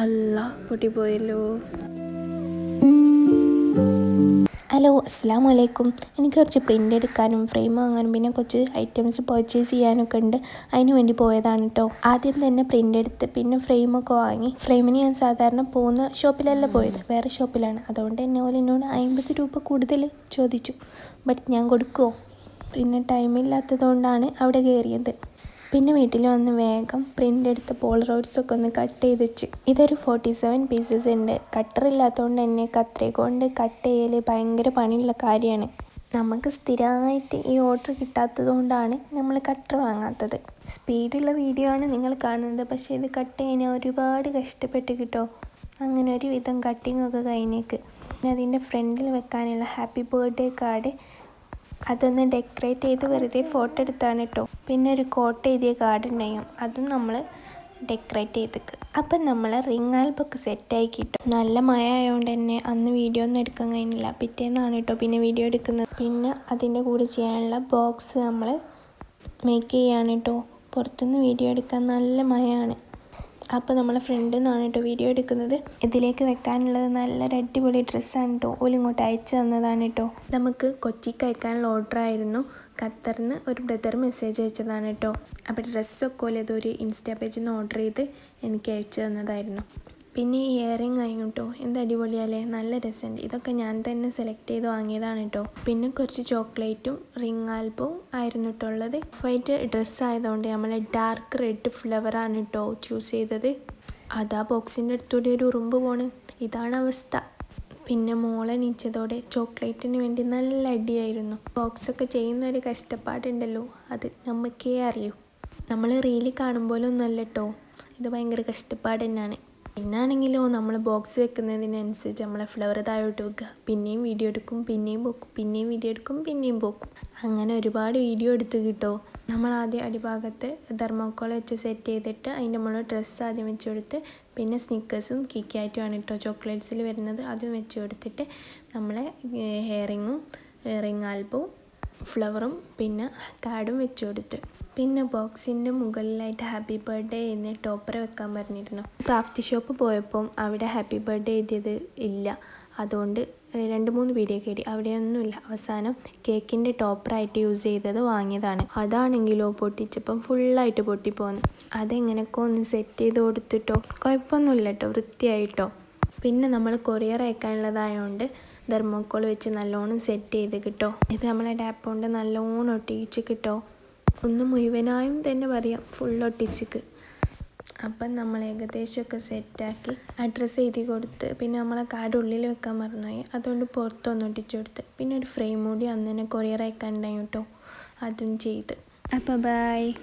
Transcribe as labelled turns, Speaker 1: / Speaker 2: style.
Speaker 1: അല്ല പൊട്ടിപ്പോയല്ലോ. ഹലോ അസ്സാം വലൈക്കും എനിക്ക് കുറച്ച് പ്രിന്റ് എടുക്കാനും ഫ്രെയിം വാങ്ങാനും പിന്നെ കുറച്ച് ഐറ്റംസ് പർച്ചേസ് ചെയ്യാനൊക്കെ ഉണ്ട്. അതിന് വേണ്ടി പോയതാണ് കേട്ടോ ആദ്യം തന്നെ പ്രിന്റ് എടുത്ത് പിന്നെ ഫ്രെയിമൊക്കെ വാങ്ങി. ഫ്രെയിമിന് ഞാൻ സാധാരണ പോകുന്ന ഷോപ്പിലല്ല പോയത്. വേറെ ഷോപ്പിലാണ് അതുകൊണ്ട് തന്നെ പോലെ എന്നോട് അമ്പത് രൂപ കൂടുതൽ ചോദിച്ചു. ബട്ട് ഞാൻ കൊടുക്കുമോ പിന്നെ ടൈമില്ലാത്തതുകൊണ്ടാണ് അവിടെ കയറിയത് പിന്നെ വീട്ടിൽ വന്ന് വേഗം പ്രിന്റ് എടുത്ത് പോളറോയിഡ്സൊക്കെ ഒന്ന് കട്ട് ചെയ്ത് വെച്ച്. ഇതൊരു ഫോർട്ടി സെവൻ പീസസ് ഉണ്ട്. കട്ടർ ഇല്ലാത്തതുകൊണ്ട് തന്നെ കത്രേ കൊണ്ട് കട്ട് ചെയ്യൽ ഭയങ്കര പണിയുള്ള കാര്യമാണ്. നമുക്ക് സ്ഥിരമായിട്ട് ഈ ഓർഡർ കിട്ടാത്തത് കൊണ്ടാണ് നമ്മൾ കട്ടർ വാങ്ങാത്തത്. സ്പീഡുള്ള വീഡിയോ ആണ് നിങ്ങൾ കാണുന്നത്. പക്ഷേ ഇത് കട്ട് ചെയ്യാൻ ഒരുപാട് കഷ്ടപ്പെട്ട് കിട്ടോ. അങ്ങനെ ഒരു വിധം കട്ടിങ്ങൊക്കെ കഴിഞ്ഞേക്ക്. പിന്നെ അതിന്റെ ഫ്രണ്ടിൽ വെക്കാനുള്ള ഹാപ്പി ബർത്ത്ഡേ കാർഡ് അതൊന്ന് ഡെക്കറേറ്റ് ചെയ്ത് വെറുതെ ഫോട്ടോ എടുത്താണ് കേട്ടോ പിന്നെ ഒരു കോട്ട് എഴുതിയ കാർഡ് ഉണ്ടായും അതും നമ്മൾ ഡെക്കറേറ്റ് ചെയ്തേക്ക്. അപ്പം നമ്മൾ റിംഗ് ആൽബൊക്കെ സെറ്റായി കിട്ടും. നല്ല മഴ ആയതുകൊണ്ട് തന്നെ അന്ന് വീഡിയോ ഒന്നും എടുക്കാൻ കഴിഞ്ഞില്ല. പിറ്റേന്നാണ് കേട്ടോ പിന്നെ വീഡിയോ എടുക്കുന്നത്. പിന്നെ അതിന്റെ കൂടെ ചെയ്യാനുള്ള ബോക്സ് നമ്മൾ മേക്ക് ചെയ്യാണ് കേട്ടോ പുറത്തുനിന്ന് വീഡിയോ എടുക്കാൻ നല്ല മഴയാണ്. അപ്പോൾ നമ്മളെ ഫ്രണ്ടിൽ നിന്നാണ് കേട്ടോ വീഡിയോ എടുക്കുന്നത്. ഇതിലേക്ക് വെക്കാനുള്ളത് നല്ലൊരു അടിപൊളി ഡ്രസ്സാണ് കേട്ടോ ഓലിങ്ങോട്ട് അയച്ചു തന്നതാണ് കേട്ടോ നമുക്ക് കൊച്ചിക്ക് അയക്കാനുള്ള ഓർഡർ ആയിരുന്നു. ഖത്തറിന് ഒരു ബ്രദർ മെസ്സേജ് അയച്ചതാണ് കേട്ടോ അപ്പോൾ ഡ്രസ്സൊക്കെ ഓൽ ഇതൊരു ഇൻസ്റ്റാ പേജിൽ നിന്ന് ഓർഡർ ചെയ്ത് എനിക്ക് അയച്ചു തന്നതായിരുന്നു. പിന്നെ ഈ ഇയറിങ് ആയി കേട്ടോ എന്ത് അടിപൊളിയാലേ? നല്ല രസമുണ്ട് ഇതൊക്കെ ഞാൻ തന്നെ സെലക്ട് ചെയ്ത് വാങ്ങിയതാണ് കേട്ടോ പിന്നെ കുറച്ച് ചോക്ലേറ്റും റിംഗ് ആൽബവും ആയിരുന്നു കേട്ടോ ഉള്ളത്. വൈറ്റ് ഡ്രസ്സ് ആയതുകൊണ്ട് നമ്മൾ ഡാർക്ക് റെഡ് ഫ്ലവറാണ് കേട്ടോ ചൂസ് ചെയ്തത്. അതാ ബോക്സിന്റെ അടുത്തൂടെ ഒരു ഉറുമ്പ് പോണ്. ഇതാണ് അവസ്ഥ. പിന്നെ മോളെ നീച്ചതോടെ ചോക്ലേറ്റിന് വേണ്ടി നല്ല അടിയായിരുന്നു. ബോക്സൊക്കെ ചെയ്യുന്ന ഒരു കഷ്ടപ്പാടുണ്ടല്ലോ. അത് നമുക്കേ അറിയൂ. നമ്മൾ റീലിൽ കാണുമ്പോലൊന്നല്ല കേട്ടോ ഇത് ഭയങ്കര കഷ്ടപ്പാട് തന്നെയാണ്. പിന്നാണെങ്കിലോ നമ്മൾ ബോക്സ് വെക്കുന്നതിനനുസരിച്ച് നമ്മളെ ഫ്ലവർ താഴോട്ട് വെക്കുക. പിന്നെയും വീഡിയോ എടുക്കും പിന്നെയും പോക്കും പിന്നെയും വീഡിയോ എടുക്കും പിന്നെയും പോക്കും അങ്ങനെ ഒരുപാട് വീഡിയോ എടുത്ത് കിട്ടോ. നമ്മൾ ആദ്യം അടിഭാഗത്ത് തെർമോക്കോൾ വെച്ച് സെറ്റ് ചെയ്തിട്ട് അതിന്റെ മുകളിൽ ഡ്രസ്സ് ആദ്യം വെച്ച് കൊടുത്ത് പിന്നെ സ്നിക്കേഴ്സും കിക്കായിട്ടുമാണ് കേട്ടോ ചോക്ലേറ്റ്സിൽ വരുന്നത്. അതും വെച്ച് കൊടുത്തിട്ട് നമ്മളെ ഹെയറിങ്ങും റിങ് ആൽബവും ഫ്ലവറും പിന്നെ കാർഡും വെച്ച് കൊടുത്ത്. പിന്നെ ബോക്സിന്റെ മുകളിലായിട്ട് ഹാപ്പി ബർത്ത്ഡേ എന്ന് ടോപ്പർ വെക്കാൻ പറഞ്ഞിരുന്നു. ക്രാഫ്റ്റ് ഷോപ്പ് പോയപ്പം അവിടെ ഹാപ്പി ബർത്ത്ഡേ എഴുതിയത് ഇല്ല. അതുകൊണ്ട് രണ്ട് മൂന്ന് വീഡിയോ കേടി അവിടെയൊന്നുമില്ല. അവസാനം കേക്കിന്റെ ടോപ്പറായിട്ട് യൂസ് ചെയ്തത് വാങ്ങിയതാണ്. അതാണെങ്കിലോ പൊട്ടിച്ചപ്പം ഫുള്ളായിട്ട് പൊട്ടിപ്പോന്നു. അതെങ്ങനെയൊക്കെ ഒന്ന് സെറ്റ് ചെയ്ത് കൊടുത്തിട്ടോ? കുഴപ്പമൊന്നുമില്ല കേട്ടോ വൃത്തിയായിട്ടോ. പിന്നെ നമ്മൾ കൊറിയർ അയക്കാനുള്ളതായതുകൊണ്ട് തെർമോക്കോൾ വെച്ച് നല്ലോണം സെറ്റ് ചെയ്ത് കിട്ടോ. ഇത് നമ്മളെ ടാപ്പ് കൊണ്ട് നല്ലോണം ഒട്ടിച്ച് കിട്ടോ. ഒന്ന് മുഴുവനായും തന്നെ പറയാം ഫുൾ ഒട്ടിച്ചിക്ക്. അപ്പം നമ്മൾ ഏകദേശമൊക്കെ സെറ്റാക്കി അഡ്രസ്സ് എഴുതി കൊടുത്ത് പിന്നെ നമ്മളെ കാർഡ് ഉള്ളിൽ വെക്കാൻ മറന്നുപോയി. അതുകൊണ്ട് പുറത്തൊന്ന് ഒട്ടിച്ചു കൊടുത്ത്. പിന്നെ ഒരു ഫ്രെയിം കൂടി അന്ന് തന്നെ കൊറിയർ അയക്കാനുണ്ടായി കേട്ടോ. അതും ചെയ്ത്. അപ്പോൾ ബൈ